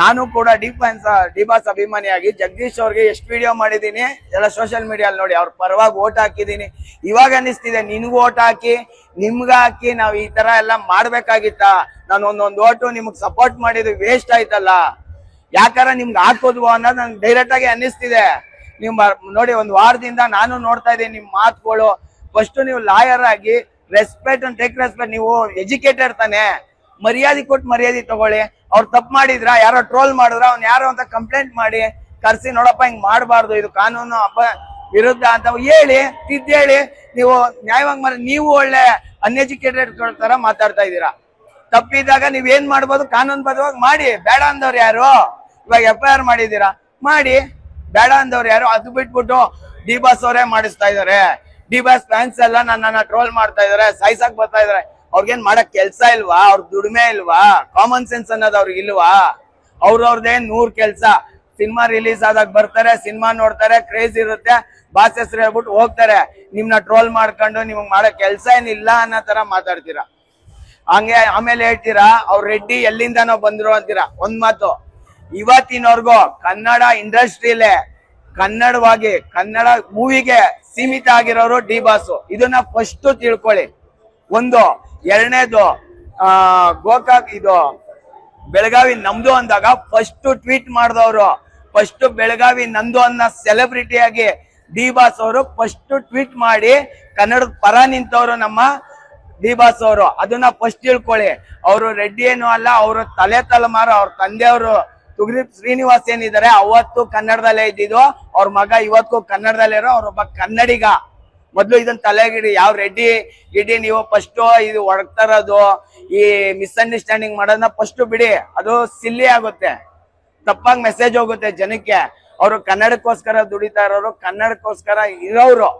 ನಾನು ಕೂಡ defence D Boss ಅಭಿಮಾನಿಯಾಗಿ Jagadish ಅವ್ರಿಗೆ ಎಷ್ಟು ವಿಡಿಯೋ ಮಾಡಿದ್ದೀನಿ, ಎಲ್ಲ ಸೋಷಿಯಲ್ ಮೀಡಿಯಲ್ಲಿ ನೋಡಿ, ಅವ್ರ ಪರವಾಗಿ ಓಟ್ ಹಾಕಿದ್ದೀನಿ. ಇವಾಗ ಅನ್ನಿಸ್ತಿದೆ, ನಿನ್ಗೂ ಓಟ್ ಹಾಕಿ, ನಿಮ್ಗ ಹಾಕಿ, ನಾವ್ ಈ ತರ ಎಲ್ಲ ಮಾಡ್ಬೇಕಾಗಿತ್ತ. ನಾನು ಒಂದೊಂದು ಓಟು ನಿಮಗೆ ಸಪೋರ್ಟ್ ಮಾಡಿದ್ದು ವೇಸ್ಟ್ ಆಯ್ತಲ್ಲ. ಯಾಕಾರ ನಿಮ್ಗೆ ಹಾಕೋದು ಅನ್ನೋದು ನಂಗೆ ಡೈರೆಕ್ಟ್ ಆಗಿ ಅನ್ನಿಸ್ತಿದೆ. ನೀವು ನೋಡಿ, ಒಂದ್ ವಾರದಿಂದ ನಾನು ನೋಡ್ತಾ ಇದ್ದೀನಿ ನಿಮ್ ಮಾತುಗಳು. ಫಸ್ಟ್ ನೀವು ಲಾಯರ್ ಆಗಿ ರೆಸ್ಪೆಕ್ಟ್ ಅಂಡ್ ಟೇಕ್ ರೆಸ್ಪೆಕ್ಟ್ ನೀವು ಎಜುಕೇಟೆಡ್ ತಾನೆ. ಮರ್ಯಾದೆ ಕೊಟ್ಟು ಮರ್ಯಾದೆ ತಗೊಳ್ಳಿ. ಅವ್ರು ತಪ್ಪು ಮಾಡಿದ್ರ, ಯಾರೋ ಟ್ರೋಲ್ ಮಾಡಿದ್ರ, ಅವ್ನ್ ಯಾರೋ ಅಂತ ಕಂಪ್ಲೇಂಟ್ ಮಾಡಿ ಕರ್ಸಿ, ನೋಡಪ್ಪ, ಹಿಂಗ್ ಮಾಡಬಾರ್ದು, ಇದು ಕಾನೂನು ಅಪ್ಪ ವಿರುದ್ಧ ಅಂತ ಹೇಳಿ ತಿದ್ದೇಳಿ ನೀವು ನ್ಯಾಯವಾಗಿ ಮಾಡಿ ನೀವು ಒಳ್ಳೆ ಅನ್ಎಜುಕೇಟೆಡ್ ತರ ಮಾತಾಡ್ತಾ ಇದ್ದೀರಾ. ತಪ್ಪಿದಾಗ ನೀವ್ ಏನ್ ಮಾಡ್ಬೋದು, ಕಾನೂನು ಬದ್ಧವಾಗಿ ಮಾಡಿ, ಬೇಡ ಅಂದವ್ರು ಯಾರು? ಇವಾಗ ಎಫ್ ಐ ಆರ್ ಮಾಡಿದೀರಾ ಮಾಡಿ, ಬೇಡ ಅಂದವ್ರು ಯಾರು? ಅದು ಬಿಟ್ಬಿಟ್ಟು ಡಿ ಬಾಸ್ ಅವರೇ ಮಾಡಿಸ್ತಾ ಇದಾರೆ ಡಿ ಬಾಸ್ ಫ್ಯಾನ್ಸ್ ಎಲ್ಲ ನನ್ನನ್ನ ಟ್ರೋಲ್ ಮಾಡ್ತಾ ಇದಾರೆ ಸಾಯ್ಸಕ್ ಬರ್ತಾ ಇದಾರೆ ಅವ್ರಿಗೇನ್ ಮಾಡಕ್ ಕೆಲ್ಸ ಇಲ್ವಾ? ಅವ್ರ ದುಡಿಮೆ ಇಲ್ವಾ? ಕಾಮನ್ ಸೆನ್ಸ್ ಅನ್ನೋದು ಅವ್ರಿಗೆ ಇಲ್ವಾ? ಅವ್ರವ್ರದೇನ್ ನೂರ್ ಕೆಲ್ಸ. ಸಿನಿಮಾ ರಿಲೀಸ್ ಆದಾಗ ಬರ್ತಾರೆ, ಸಿನಿಮಾ ನೋಡ್ತಾರೆ ಕ್ರೇಜ್ ಇರುತ್ತೆ. ಬಾಸ್ ಹೆಸರು ಹೇಳ್ಬಿಟ್ಟು ಹೋಗ್ತಾರೆ. ನಿಮ್ನ ಟ್ರೋಲ್ ಮಾಡ್ಕೊಂಡು ನಿಮ್ಗೆ ಮಾಡೋ ಕೆಲ್ಸ ಏನಿಲ್ಲ ಅನ್ನೋ ತರ ಮಾತಾಡ್ತೀರಾ? ಹಂಗೆ ಆಮೇಲೆ ಹೇಳ್ತೀರಾ, ಅವ್ರ ರೆಡ್ಡಿ ಎಲ್ಲಿಂದನೋ ಬಂದ್ರು ಅಂತೀರಾ? ಒಂದ್ ಮಾತು. ಇವತ್ತಿನವರೆಗೂ ಕನ್ನಡ ಇಂಡಸ್ಟ್ರಿಲೇ ಕನ್ನಡವಾಗಿ, ಕನ್ನಡ ಮೂವಿಗೆ ಸೀಮಿತ ಆಗಿರೋರು ಡಿ ಬಾಸು. ಇದನ್ನ ಫಸ್ಟ್ ತಿಳ್ಕೊಳ್ಳಿ. ಒಂದು, ಎರಡನೇದು, ಆ, ಗೋಕಾಕ್ ಇದು, ಬೆಳಗಾವಿ ನಮ್ದು ಅಂದಾಗ ಫಸ್ಟ್ ಟ್ವೀಟ್ ಮಾಡಿದವರು. ಫಸ್ಟ್ ಬೆಳಗಾವಿ ನಂದು ಅನ್ನೋ ಸೆಲೆಬ್ರಿಟಿ ಆಗಿ ಡಿ ಬಾಸ್ ಅವರು ಫಸ್ಟ್ ಟ್ವೀಟ್ ಮಾಡಿ ಕನ್ನಡದ ಪರ ನಿಂತವರು ನಮ್ಮ ಡಿ ಬಾಸ್ ಅವರು. ಅದನ್ನ ಫಸ್ಟ್ ತಿಳ್ಕೊಳ್ಳಿ. ಅವರು ರೆಡ್ಡಿ ಏನು ಅಲ್ಲ, ಅವರು ತಲೆ ತಲೆಮಾರು, ಅವ್ರ ತಂದೆಯವರು ತುಗ್ರೀಪ್ ಶ್ರೀನಿವಾಸ್ ಏನಿದ್ದಾರೆ ಅವತ್ತು ಕನ್ನಡದಲ್ಲೇ ಇದ್ದಿದ್ದು, ಅವ್ರ ಮಗ ಇವತ್ತು ಕನ್ನಡದಲ್ಲೇ ಇರೋ, ಅವ್ರೊಬ್ಬ ಕನ್ನಡಿಗ. ಮೊದ್ಲು ಇದನ್ನ ತಲೆಗಿಡಿ, ಯಾವ ರೆಡ್ಡಿ? ಇಡಿ ನೀವು ಫಸ್ಟ್ ಇದು ಹೊಡ್ತಾ ಇರೋದು ಈ ಮಿಸ್ಅಂಡರ್ಸ್ಟ್ಯಾಂಡಿಂಗ್ ಮಾಡೋದನ್ನ ಫಸ್ಟ್ ಬಿಡಿ. ಅದು ಸಿಲ್ಲಿ ಆಗುತ್ತೆ. ತಪ್ಪಾಗಿ ಮೆಸೇಜ್ ಹೋಗುತ್ತೆ ಜನಕ್ಕೆ. ಅವರು ಕನ್ನಡಕ್ಕೋಸ್ಕರ ದುಡಿತಾ ಇರೋರು ಕನ್ನಡಕ್ಕೋಸ್ಕರ ಇರೋರು